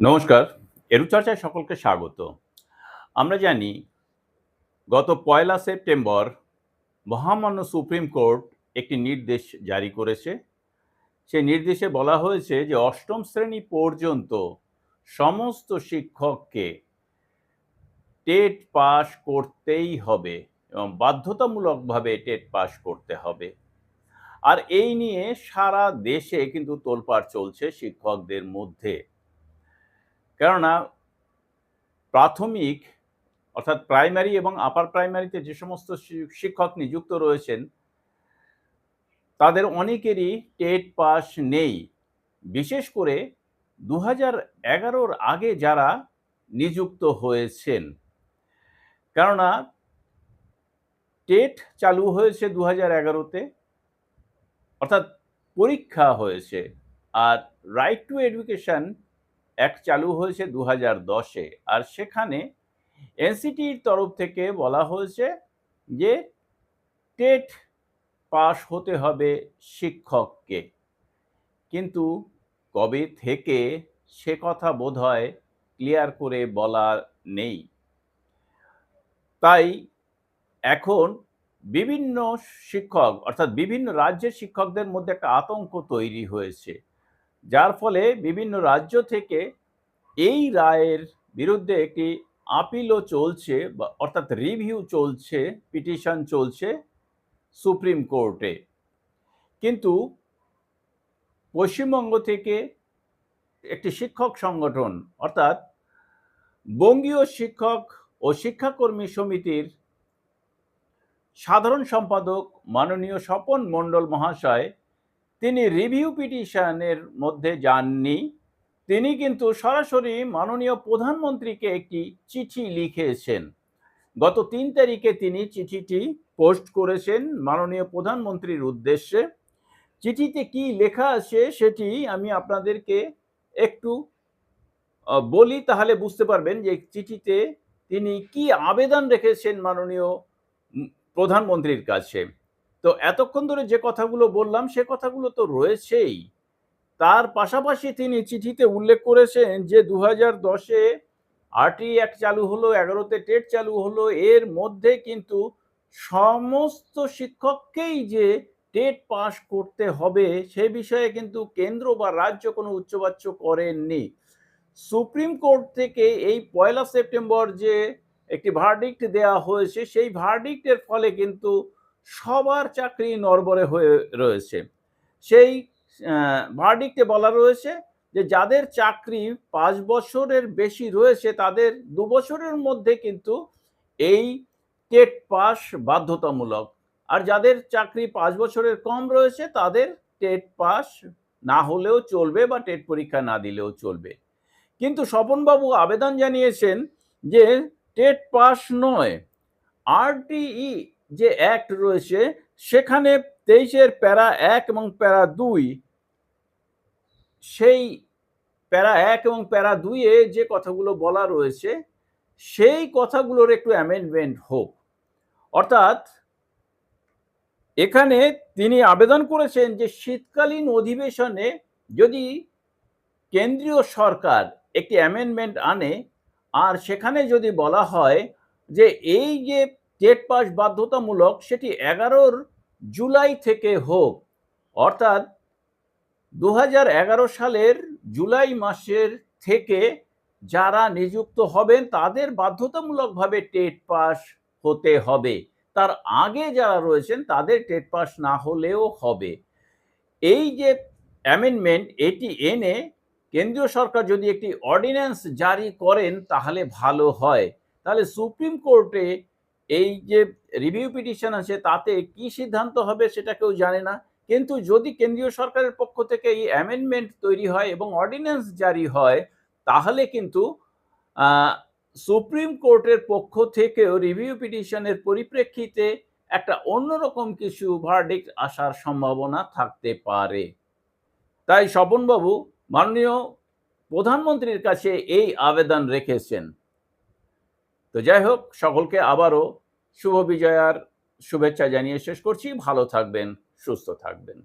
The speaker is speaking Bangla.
নমস্কার এরু চর্চায় সকলকে স্বাগত। আমরা জানি, গত পয়লা সেপ্টেম্বর মহামান্য সুপ্রিম কোর্ট একটি নির্দেশ জারি করেছে। সেই নির্দেশে বলা হয়েছে যে, অষ্টম শ্রেণি পর্যন্ত সমস্ত শিক্ষককে টেট পাস করতেই হবে এবং বাধ্যতামূলকভাবে টেট পাস করতে হবে। আর এই নিয়ে সারা দেশে কিন্তু তোলপাড় চলছে শিক্ষকদের মধ্যে। কেননা প্রাথমিক, অর্থাৎ প্রাইমারি এবং আপার প্রাইমারিতে যে সমস্ত শিক্ষক নিযুক্ত রয়েছেন, তাদের অনেকেরই টেট পাস নেই। বিশেষ করে দু হাজার এগারোর আগে যারা নিযুক্ত হয়েছেন। কেননা টেট চালু হয়েছে দু হাজার এগারোতে, অর্থাৎ পরীক্ষা হয়েছে। আর রাইট টু এডুকেশন এক চালু হয়েছে দু হাজার দশে। আর সেখানে এনসিটির তরফ থেকে বলা হয়েছে যে টেট পাস হতে হবে শিক্ষককে। কিন্তু কবে থেকে সে কথা বোধহয় ক্লিয়ার করে বলা নেই। তাই এখন বিভিন্ন শিক্ষক, অর্থাৎ বিভিন্ন রাজ্যের শিক্ষকদের মধ্যে একটা আতঙ্ক তৈরি হয়েছে। যার ফলে বিভিন্ন রাজ্য থেকে এই রায়ের বিরুদ্ধে একটি আপিলও চলছে বা অর্থাৎ রিভিউ চলছে পিটিশন চলছে সুপ্রিম কোর্টে কিন্তু পশ্চিমবঙ্গ থেকে একটি শিক্ষক সংগঠন অর্থাৎ বঙ্গীয় শিক্ষক ও শিক্ষাকর্মী সমিতির সাধারণ সম্পাদক মাননীয় স্বপন মণ্ডল মহাশয় তিনি রিভিউ পিটিশনের মধ্যে যাননি। তিনি কিন্তু সরাসরি মাননীয় প্রধানমন্ত্রীকে একটি চিঠি লিখেছেন। গত তিন তারিখে তিনি চিঠিটি পোস্ট করেছেন মাননীয় প্রধানমন্ত্রীর উদ্দেশ্যে। চিঠিতে কি লেখা আছে সেটি আমি আপনাদেরকে একটু বলি, তাহলে বুঝতে পারবেন যে চিঠিতে তিনি কি আবেদন রেখেছেন মাননীয় প্রধানমন্ত্রীর কাছে। তো এতক্ষণ ধরে যে কথাগুলো বললাম, সে কথাগুলো তো রয়েছেই। তার পাশাপাশি তিনি চিঠিতে উল্লেখ করেছেন যে দু হাজার দশে আরটি অ্যাক্ট চালু হলো, এগারোতে টেট চালু হলো, এর মধ্যে কিন্তু সমস্ত শিক্ষককেই যে টেট পাস করতে হবে সে বিষয়ে কিন্তু কেন্দ্র বা রাজ্য কোনো উচ্চবাচ্য করেননি। সুপ্রিম কোর্ট থেকে এই পয়লা সেপ্টেম্বর যে একটি ভার্ডিক্ট দেয়া হয়েছে, সেই ভার্ডিক্টের ফলে কিন্তু সবার চাকরি নরবরে হয়ে রয়েছে। সেই ভার্ডিক্টে বলা রয়েছে যে, যাদের চাকরি পাঁচ বছরের বেশি রয়েছে, তাদের দু বছরের মধ্যে কিন্তু এই টেট পাস বাধ্যতামূলক। আর যাদের চাকরি পাঁচ বছরের কম রয়েছে, তাদের টেট পাস না হলেও চলবে বা টেট পরীক্ষা না দিলেও চলবে। কিন্তু স্বপনবাবু আবেদন জানিয়েছেন যে, টেট পাস নয়, আরটিই যে অ্যাক্ট রয়েছে, সেখানে তেইশের প্যারা এক এবং প্যারা দুই, সেই প্যারা এক এবং প্যারা দুইয়ে যে কথাগুলো বলা রয়েছে, সেই কথাগুলোর একটু অ্যামেন্ডমেন্ট হোক। অর্থাৎ, এখানে তিনি আবেদন করেছেন যে শীতকালীন অধিবেশনে যদি কেন্দ্রীয় সরকার একটি অ্যামেন্ডমেন্ট আনে, আর সেখানে যদি বলা হয় যে এই যে টেট পাস বাধ্যতামূলক সেটি এগারোর জুলাই থেকে হোক। অর্থাৎ দু হাজার এগারো সালের জুলাই মাসের থেকে যারা নিযুক্ত হবেন, তাদের বাধ্যতামূলকভাবে টেট পাস হতে হবে। তার আগে যারা রয়েছেন, তাদের টেট পাস না হলেও হবে। এই যে অ্যামেন্ডমেন্ট, এটি এনে কেন্দ্রীয় সরকার যদি একটি অর্ডিন্যান্স জারি করেন, তাহলে ভালো হয়। তাহলে সুপ্রিম কোর্টে এই যে রিভিউ পিটিশন আছে, তাতে কি সিদ্ধান্ত হবে সেটা কেউ জানে না। কিন্তু যদি কেন্দ্রীয় সরকারের পক্ষ থেকে এই অ্যামেন্ডমেন্ট তৈরি হয় এবং অর্ডিন্যান্স জারি হয়, তাহলে কিন্তু সুপ্রিম কোর্টের পক্ষ থেকেও রিভিউ পিটিশনের পরিপ্রেক্ষিতে একটা অন্যরকম কিছু ভার্ডিক্ট আসার সম্ভাবনা থাকতে পারে। তাই স্বপনবাবু, মাননীয় প্রধানমন্ত্রীর কাছে এই আবেদন রেখেছেন। তো যাই হোক, সকলকে আবারও শুভ বিজয়ার শুভেচ্ছা জানিয়ে শেষ করছি। ভালো থাকবেন সুস্থ থাকবেন।